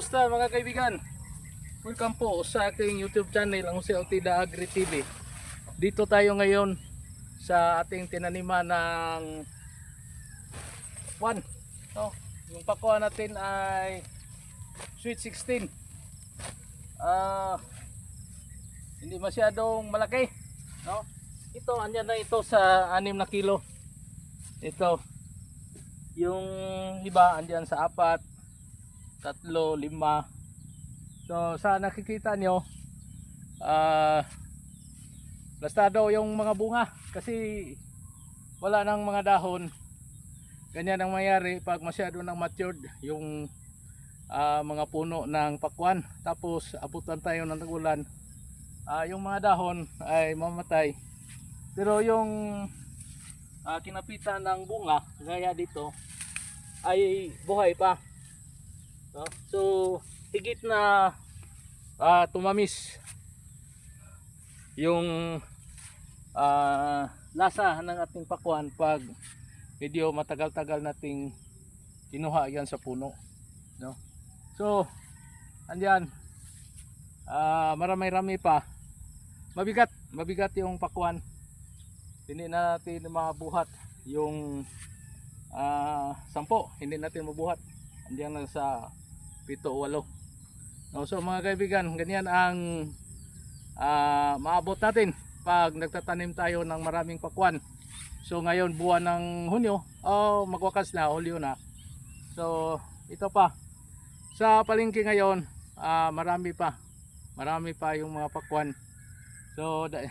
Kumusta mga kaibigan? Welcome po sa aking YouTube channel, ang Jose Otida Agri TV. Dito tayo ngayon sa ating tinaniman ng one. No, yung pakuha natin ay Sweet 16. Ah, hindi masyadong malaki. No? Ito, andyan na ito sa 6 na kilo. Ito. Yung iba andyan sa apat, tatlo, lima. So sa nakikita nyo, ah plastado yung mga bunga kasi wala nang mga dahon. Ganyan ang mayari pag masyado nang matured yung ah, mga puno ng pakwan. Tapos abutan tayo ng tagulan. Ah, yung mga dahon ay mamatay. Pero yung ah, kinapitan ng bunga, gaya dito, ay buhay pa. No? So, higit na ah, tumamis yung ah, lasa ng ating pakwan pag medyo matagal-tagal nating kinuha yan sa puno. No? So, andyan, ah, marami-rami pa. Mabigat, mabigat yung pakwan. Hindi na natin mabuhat yung ah, sampo, hindi natin mabuhat. Andiyan lang sa pito o walo. No, so mga kaibigan, ganyan ang ah, maabot natin pag nagtatanim tayo ng maraming pakwan. So ngayon buwan ng Hunyo, oh magwakas na, Hulyo na. So ito pa. Sa palengke ngayon, ah, marami pa. Marami pa yung mga pakwan. So da-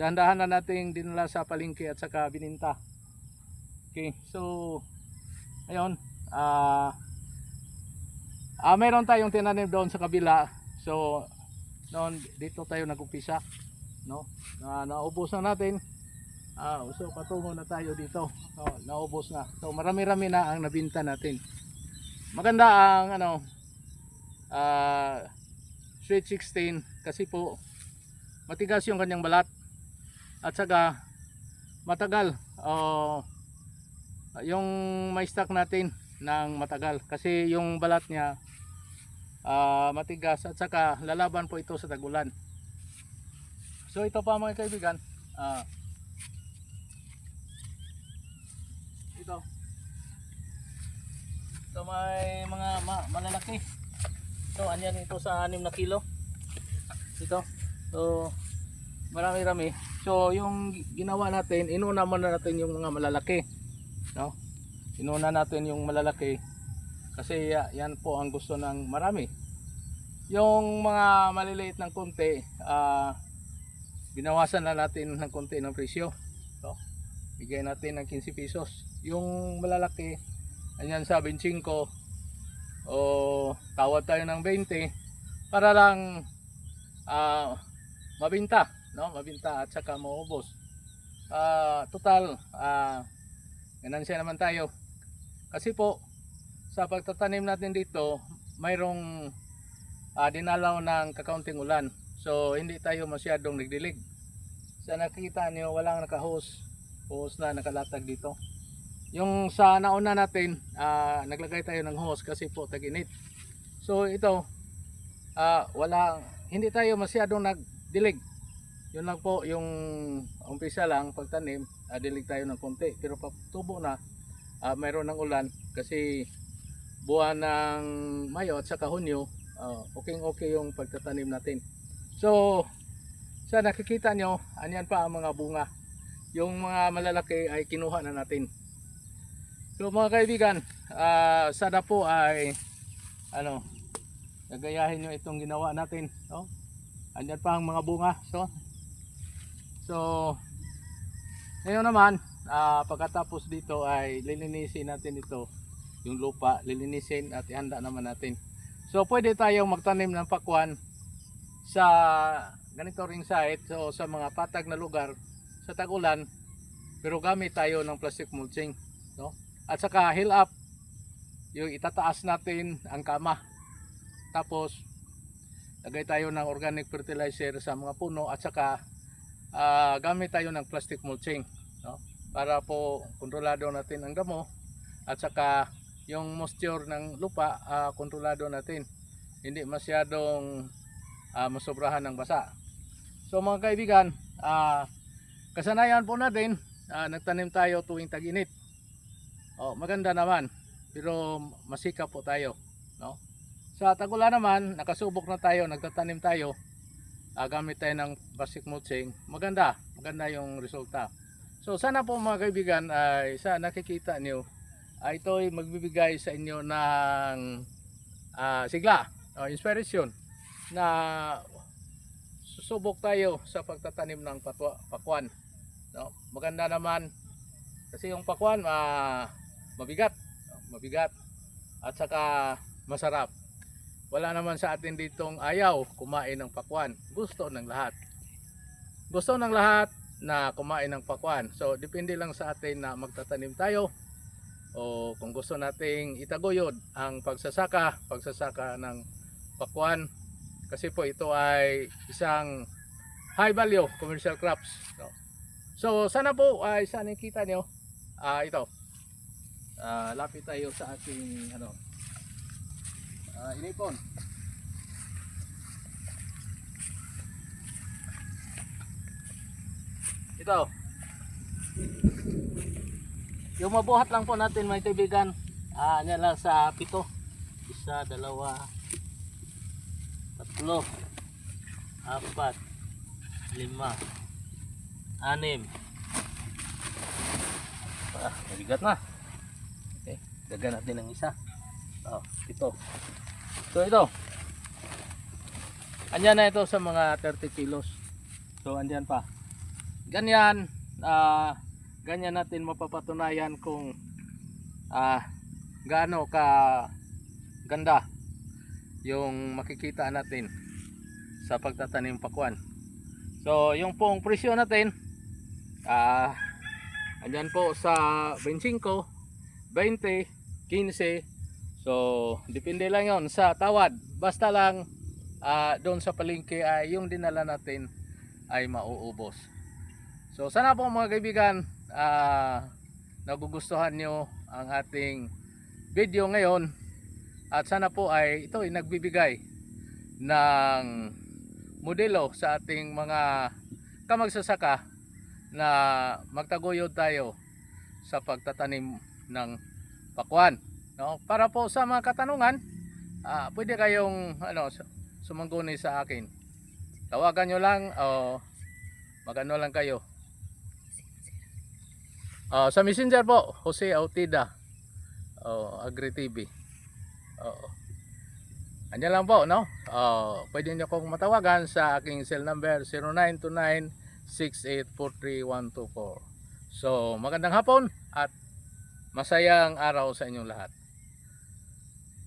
dahan-dahan na nating dinala sa palengke at saka bininta. Okay, so ayun, ah Ah, meron tayong tinanim doon sa kabila. So, noon dito tayo nag-umpisa, no? Na naubos na natin. Ah, so patungo na tayo dito. No, naubos na. So, marami-rami na ang nabinta natin. Maganda ang ano ah Sweet 16 kasi po matigas yung kanyang balat at saka matagal oh, yung may stock natin ng matagal kasi yung balat niya ah, matigas at saka lalaban po ito sa tagulan. So ito pa mga kaibigan, ah, ito. Ito may mga ma- malalaki. So anyan ito sa 6 na kilo. Ito. So marami-rami. So yung ginawa natin, inuna muna natin yung mga malalaki. No? Inuna natin yung malalaki kasi ya- yan po ang gusto ng marami. Yung mga maliliit ng konti, ah binawasan na natin ng konti ng presyo. So, bigay natin ng 15 pesos. Yung malalaki, anyan sa 25 o tawad tayo ng 20 para lang ah mabinta, no? Mabinta at saka maubos. Ah, total ah ganansya naman tayo. Kasi po sa pagtatanim natin dito, mayroong ah, dinalaw ng kakaunting ulan. So hindi tayo masyadong nagdilig. Sa nakita niyo walang nakahose. Hose na nakalatag dito. Yung sa nauna natin, ah, naglagay tayo ng hose kasi po tag-init. So ito, ah, wala, hindi tayo masyadong nagdilig. Yun lang po yung umpisa lang pagtanim, ah, dilig tayo ng konti. Pero pag tubo na, ah, mayroon ng ulan kasi buwan ng Mayo at saka Hunyo, uh, okay okay yung pagtatanim natin. So, sa nakikita nyo, anyan pa ang mga bunga. Yung mga malalaki ay kinuha na natin. So mga kaibigan, ah, sana po ay ano, gagayahin nyo itong ginawa natin. No? Andyan pa ang mga bunga. So, so ngayon naman, ah, pagkatapos dito ay lilinisin natin ito yung lupa, lilinisin at ihanda naman natin. So pwede tayong magtanim ng pakwan sa ganito ring site, so sa mga patag na lugar sa tag-ulan, pero gamit tayo ng plastic mulching, no? At saka hill up, yung itataas natin ang kama. Tapos lagay tayo ng organic fertilizer sa mga puno at saka ah, gamit tayo ng plastic mulching, no? Para po kontrolado natin ang damo at saka yung moisture ng lupa ah, kontrolado natin. Hindi masyadong ah, masobrahan ng basa. So mga kaibigan, ah, kasanayan po natin, ah, nagtanim tayo tuwing tag-init. Oh, maganda naman, pero masikap po tayo, no? Sa tagula naman, nakasubok na tayo, nagtatanim tayo. ah, gamit tayo ng basic mulching. Maganda, maganda yung resulta. So sana po mga kaibigan ay sa nakikita niyo ay ito ay magbibigay sa inyo ng ah, sigla, o inspiration na susubok tayo sa pagtatanim ng patwa, pakwan. No? Maganda naman kasi yung pakwan ah, mabigat, mabigat at saka masarap. Wala naman sa atin ditong ayaw kumain ng pakwan. Gusto ng lahat. Gusto ng lahat na kumain ng pakwan. So depende lang sa atin na magtatanim tayo o kung gusto nating itaguyod ang pagsasaka, pagsasaka ng pakwan kasi po ito ay isang high value commercial crops. No? So sana po ay sana kita nyo ah ito. Ah, lapit tayo sa ating ano ah, inipon. Ito. Yung mabuhat lang po natin mga kaibigan. Ah, yan lang sa pito. Isa, dalawa, tatlo, apat, lima, anim. Ah, mabigat na. Okay, dagan natin ng isa. Oh, ito. So ito. Andyan na ito sa mga 30 kilos. So andyan pa. Ganyan, ah, ganyan natin mapapatunayan kung ah, gaano ka ganda yung makikita natin sa pagtatanim pakwan. So, yung pong presyo natin, ah, andyan po sa 25, 20, 15. So, depende lang yon sa tawad. Basta lang ah, doon sa palengke ay yung dinala natin ay mauubos. So, sana po mga kaibigan, ah, nagugustuhan nyo ang ating video ngayon. At sana po ay ito ay nagbibigay ng modelo sa ating mga kamagsasaka na magtaguyod tayo sa pagtatanim ng pakwan no? Para po sa mga katanungan ah, pwede kayong ano su- sumangguni sa akin. Tawagan nyo lang o magano lang kayo Ah, sa messenger po Jose Autida oh, Agri TV Oo. Andiyan lang po, no? Oh, pwede niyo kong matawagan sa aking cell number 0929-6843-124. So, magandang hapon at masayang araw sa inyong lahat.